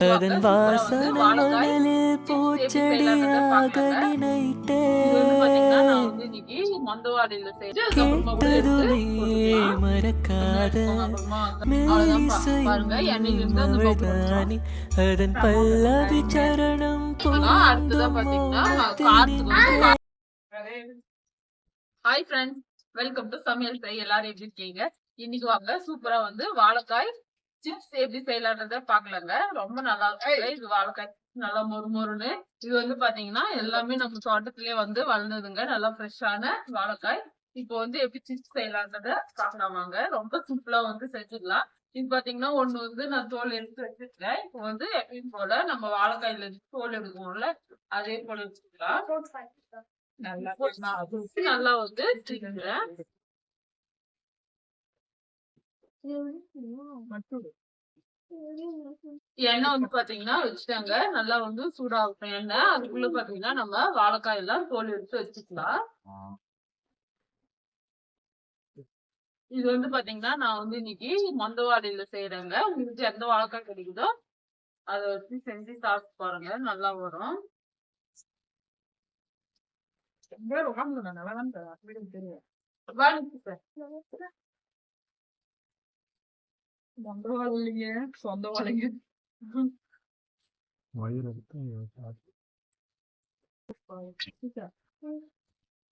அதன் வாசனை. மணலில் பூச்செடியாக நினைத்தேன். கேட்டதுமே மறக்காத மெல்லிசையும் அவள்தானே அதன் பல்லவி சரணம் ஹாய் ஃப்ரெண்ட்ஸ் வெல்கம் டு சமையல் செய் எல்லாரும் எப்படி இருக்கீங்க? இன்னைக்கு வாங்க. சூப்பரா வந்து வாழைக்காய் சிப்ஸ் எப்படி செய்யலான்றத பாக்கலாங்க ரொம்ப நல்லா இருக்கு இது வாழைக்காய் நல்லா மொறு மொறுன்னு. இது வந்து பாத்தீங்கன்னா எல்லாமே நம்ம தோட்டத்திலேயே வந்து வளர்ந்ததுங்க. நல்லா ஃப்ரெஷ்ஷான வாழைக்காய். இப்போ வந்து எப்படி சிப்ஸ் செய்யலான்றத பார்க்கலாம் வாங்க. ரொம்ப சிம்பிளா வந்து செஞ்சிடலாம். இது பாத்தீங்கன்னா ஒண்ணு வந்து நான் தோல் எடுத்து வச்சிருக்கேன். இப்போ வந்து எப்பயும் போல நம்ம வாழைக்காயில இருந்து தோல் எடுக்குவோம்ல அதே போல வச்சுக்கலாம். நல்லா நல்லா வந்து எண்ணெய் வந்து பாத்தீங்கன்னா வச்சுட்டாங்க. நல்லா வந்து சூடாகட்டும் எண்ணெய். அதுக்குள்ள பாத்தீங்கன்னா நம்ம வாழைக்காய் எல்லாம் தோல் எடுத்து வச்சுக்கலாம். இது வந்து பாத்தீங்கன்னா நான் வந்து இன்னைக்கு மந்தவாடியில செய்யறேங்க உங்களுக்கு எந்த வாழைக்காய் கிடைக்குதோ அதை வச்சு செஞ்சு சாப்பிட்டு பாருங்க. நல்லா வரும். சொந்த சொந்த வாழைங்க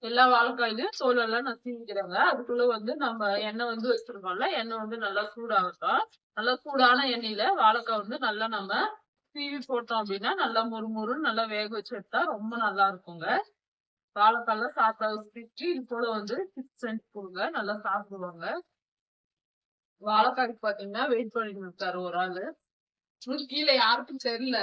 எல்லா வாழைக்காயிலும் சோழ எல்லாம் நான் அதுக்குள்ள வந்து நம்ம எண்ணெய் வந்து வச்சிருக்கோம்ல எண்ணெய் வந்து நல்லா சூடாகட்டும். நல்லா சூடான எண்ணெயில வாழைக்காய் வந்து நல்லா நம்ம சீவி போட்டோம் அப்படின்னா நல்லா முறுமுறுன்னு நல்லா வேக வச்சு எடுத்தா ரொம்ப நல்லா இருக்குங்க. வாழைக்காய்ல சாப்பிட்டா பிச்சு இது போல வந்து சிப்ஸ் செஞ்சு கொடுங்க நல்லா சாப்பிடுவாங்க. வாழைக்காய்க்கு பாத்தீங்கன்னா வெயிட் பண்ணிட்டு இருக்காரு ஒரு ஆளு. கீழே யாருக்கும் தெரியல.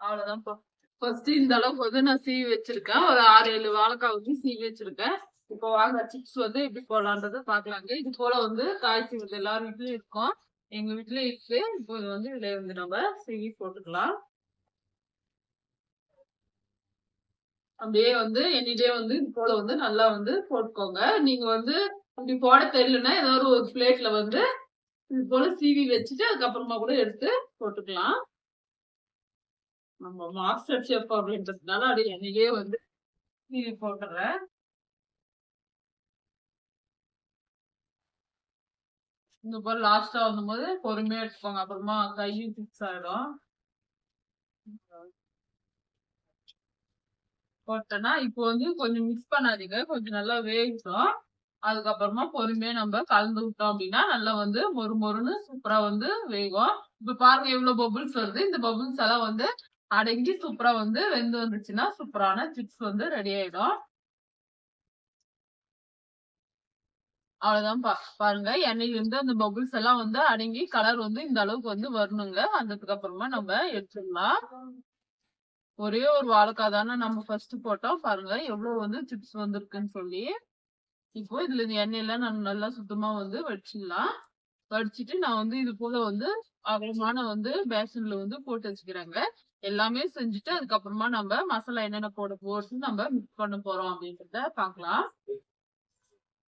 அவ்வளவுதான் ஃபர்ஸ்ட் இந்த அளவுக்கு வந்து நான் சீவி வச்சிருக்கேன். ஒரு ஆறு ஏழு வாழைக்காய் வந்து சீவி வச்சிருக்கேன். இப்போ வாங்க சிப்ஸ் வந்து எப்படி போடலான்றதை பாக்கலாங்க இது போல வந்து காய் சீவுறது எல்லாரும் வீட்லயும் இருக்கும். எங்க வீட்லயும் இருக்கு. இப்போ வந்து இதுல வந்து நம்ம சீவி போட்டுக்கலாம். அப்படியே வந்து எனிடே வந்து இது போல வந்து நல்லா வந்து போட்டுக்கோங்க. நீங்க வந்து அப்படி போட தெரியலன்னா ஏதாவது ஒரு பிளேட்ல வந்து இது போல சீவி வச்சுட்டு அதுக்கப்புறமா கூட எடுத்து போட்டுக்கலாம். நம்ம மாஸ்டர் செஃப் அப்படின்றதுனால அப்படியே என்னையே வந்து சீவி போட்டுறேன். இந்த போல லாஸ்டா போது பொறுமையா எடுத்துக்கோங்க. அப்புறமா கையும் ஃபிக்ஸ் ஆயிடும். போட்டேன்னா இப்போ வந்து கொஞ்சம் மிக்ஸ் பண்ணாதீங்க. கொஞ்சம் நல்லா வேகட்டும். அதுக்கப்புறமா பொறுமையா நம்ம கலந்து விட்டோம் அப்படின்னா நல்லா வந்து மொறு மொறுன்னு சூப்பரா வந்து வேகும். இப்ப பாருங்க எவ்வளவு பபுள்ஸ் வருது. இந்த பபுள்ஸ் எல்லாம் வந்து அடங்கி சூப்பரா வந்து வெந்து வந்துச்சுன்னா சூப்பரான சிப்ஸ் வந்து ரெடி ஆயிடும். அவ்வளவுதான் பா பாருங்க எண்ணெயில இருந்து அந்த பபுள்ஸ் எல்லாம் வந்து அடங்கி கலர் வந்து இந்த அளவுக்கு வந்து வரணுங்க. வந்ததுக்கு அப்புறமா நம்ம எடுத்துடலாம். ஒரே ஒரு வாழைக்காய் தானே நம்ம ஃபர்ஸ்ட் போட்டோம். பாருங்க எவ்வளவு வந்து சிப்ஸ் வந்திருக்குன்னு சொல்லி. இப்போ இதுல இந்த எண்ணெயெல்லாம் நான் நல்லா சுத்தமா வந்து வடிச்சிடலாம் வடிச்சிட்டு நான் வந்து இது போல வந்து அகலமான வந்து பேசன்ல வந்து போட்டு வச்சுக்கிறேங்க. எல்லாமே செஞ்சுட்டு அதுக்கப்புறமா நம்ம மசாலா என்னென்ன போட போட்டு நம்ம மிக்ஸ் பண்ண போறோம் அப்படின்றத பார்க்கலாம்.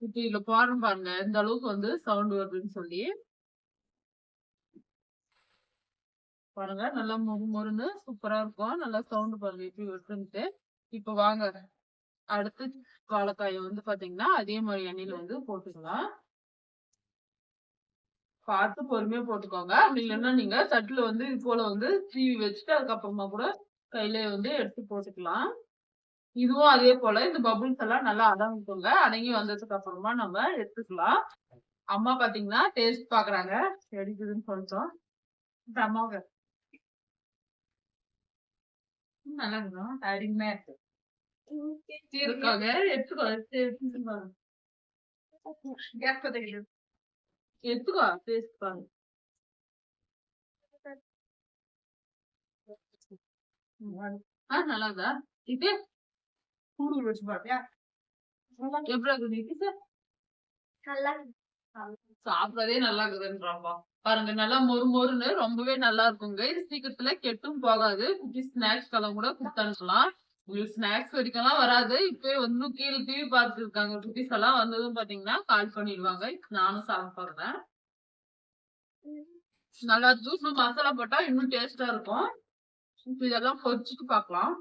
இப்ப இதுல போடுறோம் பாருங்க எந்த அளவுக்கு வந்து சவுண்ட் வருதுன்னு சொல்லி. பாருங்க நல்லா மொறு மொறுன்னு சூப்பரா இருக்கும். நல்லா சவுண்ட் பாருங்க இப்படி வருதுன்ட்டு. இப்ப வாங்க. அடுத்து வாழைக்காயை வந்து பாத்தீங்கன்னா அதே மாதிரி எண்ணெயில வந்து போட்டுக்கலாம். பார்த்து பொறுமையா போட்டுக்கோங்க. அப்படி இல்லைன்னா நீங்க தட்டுல வந்து இது போல வந்து சீவி வச்சுட்டு அதுக்கப்புறமா கூட கையில வந்து எடுத்து போட்டுக்கலாம். இதுவும் அதே போல இந்த பபுள்ஸ் எல்லாம் நல்லா அடங்கிக்கோங்க. அடங்கி வந்ததுக்கு அப்புறமா நம்ம எடுத்துக்கலாம். அம்மா பாத்தீங்கன்னா டேஸ்ட் பாக்குறாங்க. எடுக்குதுன்னு சொல்லிட்டோம். இந்த அம்மாவுக்கு நல்லா இருக்கும் அருமையா இருக்கு. இருக்காங்க எடுத்துக்கோ எடுத்து எடுத்துக்கோ எடுத்துக்கோ ஆ நல்லா இருக்கா இது வச்சு பாத்தியா எப்படி இருக்குது இது? சாப்பிடறதே நல்லா இருக்குதுன்றாம்பா பாருங்க நல்லா மொறு மொறுன்னு ரொம்பவே நல்லா இருக்குங்க. இது சீக்கிரத்துல கெட்டும் போகாது. குட்டி ஸ்நாக்ஸ் கலம் கூட கொடுத்தனுக்கலாம் உங்களுக்கு ஸ்நாக்ஸ் வரைக்கும்லாம் வராது. இப்பயே வந்து கீழே டிவி பார்த்துட்டு இருக்காங்க. குட்டிஸ் எல்லாம் வந்ததும் பாத்தீங்கன்னா கால் பண்ணிடுவாங்க. நானும் சாப்பிடுறேன் நல்லா ஜூஸ் மசாலா போட்டா இன்னும் டேஸ்டா இருக்கும். இப்ப இதெல்லாம் பொறிச்சுட்டு பாக்கலாம்.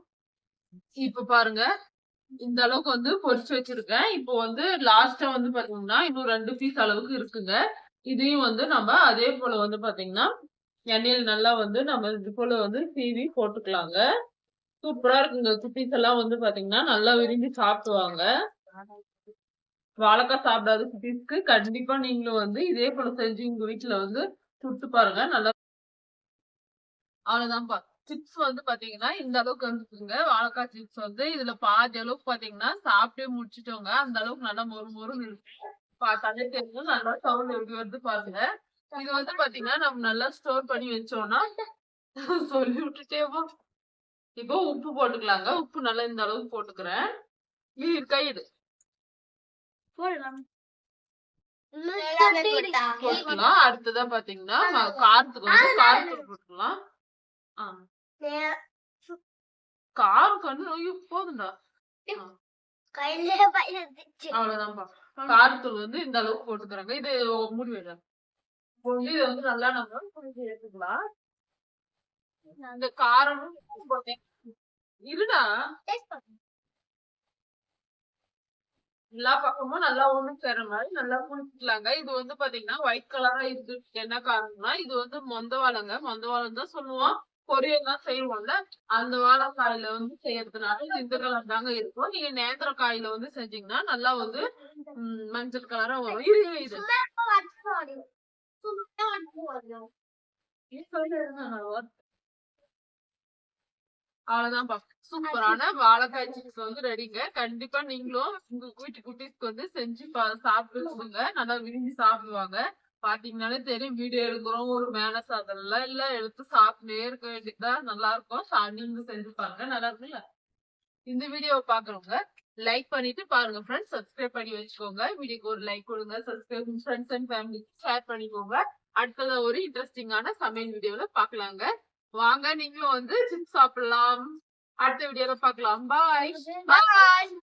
இப்ப பாருங்க இந்த அளவுக்கு வந்து பொரிச்சு வச்சிருக்கேன். இப்போ வந்து லாஸ்டா வந்து பாத்தீங்கன்னா இன்னும் ரெண்டு பீஸ் அளவுக்கு இருக்குங்க. இதையும் வந்து நம்ம அதே போல வந்து பாத்தீங்கன்னா எண்ணெயில் நல்லா வந்து நம்ம இது போல வந்து சீவி போட்டுக்கலாங்க. சூப்பரா இருக்குங்க. குட்டீஸ் எல்லாம் வந்து பாத்தீங்கன்னா நல்லா விரும்பி சாப்பிடுவாங்க. வாழைக்காய் சாப்பிடாத குட்டீஸ்க்கு கண்டிப்பா நீங்களும் வந்து இதே போல செஞ்சு உங்க வீட்டுல வந்து சுட்டு பாருங்க. நல்லா அவ்வளவுதான்ப்பா சிப்ஸ் வந்து பாத்தீங்கன்னா இந்த அளவுக்கு வந்துருக்குங்க வாழைக்காய் சிப்ஸ் வந்து இதுல பாதி அளவுக்கு பாத்தீங்கன்னா சாப்பிட்டே முடிச்சிட்டோங்க. அந்த அளவுக்கு நல்லா மொறு மொறுன்னு இருக்கு. பார்த்தாலே தெரியும் நல்லா சவுண்ட் எப்படி வருது பாருங்க. இது வந்து பாத்தீங்கன்னா நம்ம நல்லா ஸ்டோர் பண்ணி வச்சோம்னா சொல்லி விட்டுட்டேவா இப்போ உப்பு போட்டுக்கலாங்க. உப்பு நல்லா இந்த அளவுக்கு போட்டுக்கிறேன். இது இருக்கா இது? போட்டுக்கலாம். அடுத்ததா பாத்தீங்கன்னா காரத்துக்கு வந்து காரத்துக்கு போட்டுக்கலாம் ஆ. காரம் கண்ணு ஐயோ போதும்டா அவ்வளவுதான்ப்பா காரத்தூள் வந்து இந்த அளவுக்கு போட்டுக்கிறாங்க. இது மூடி வந்து இதை வந்து நல்லா நம்ம புரிஞ்சு எடுத்துக்கலாம். இந்த காரமும் இருடா. எல்லா பக்கமும் நல்லா ஒண்ணு சேர மாதிரி நல்லா புளிச்சுக்கலாங்க இது வந்து பாத்தீங்கன்னா ஒயிட் கலரா இருக்கு. என்ன காரணம்னா இது வந்து மொந்த வாழைங்க மொந்த வாழைன்னு தான் சொல்லுவோம். பொரியல் செய்வோம்ல? அந்த வாழைக்காயில வந்து செய்யறதுனால இந்த கலர் தாங்க இருக்கும். நீங்க நேந்திர காயில வந்து செஞ்சீங்கன்னா நல்லா வந்து மஞ்சள் கலரா வரும். இரு இது. அவ்வளவுதான்ப்பா. சூப்பரான வாழைக்காய் சிப்ஸ் வந்து ரெடிங்க கண்டிப்பா நீங்களும் உங்க வீட்டு குட்டீஸ்க்கு வந்து செஞ்சு பா- சாப்பிட்டு நல்லா விரும்பி சாப்பிடுவாங்க. பாத்தீங்கன்னாலே தெரியும் வீடியோ எடுக்கிறோம் ஒரு மேனஸ் அதெல்லாம் இல்ல எடுத்து சாப்பிட்டே இருக்க வேண்டியதுதான். நல்லா இருக்கும் சா- நீங்களும் செஞ்சு பாருங்க நல்லா இருக்குல்ல இந்த வீடியோவை பாக்குறவங்க லைக் பண்ணிட்டு பாருங்க ஃப்ரெண்ட்ஸ் சப்ஸ்கிரைப் பண்ணி வச்சுக்கோங்க. வீடியோக்கு ஒரு லைக் கொடுங்க. சப்ஸ்கிரைப் ஃப்ரெண்ட்ஸ் அண்ட் ஃபேமிலிக்கு ஷேர் பண்ணிக்கோங்க. அடுத்தது ஒரு இன்ட்ரெஸ்டிங்கான சமையல் வீடியோல பாக்கலாங்க. வாங்க நீங்களும் வந்து சிப்ஸ் சாப்பிடலாம். அடுத்த வீடியோல பார்க்கலாம் பாய் Bye.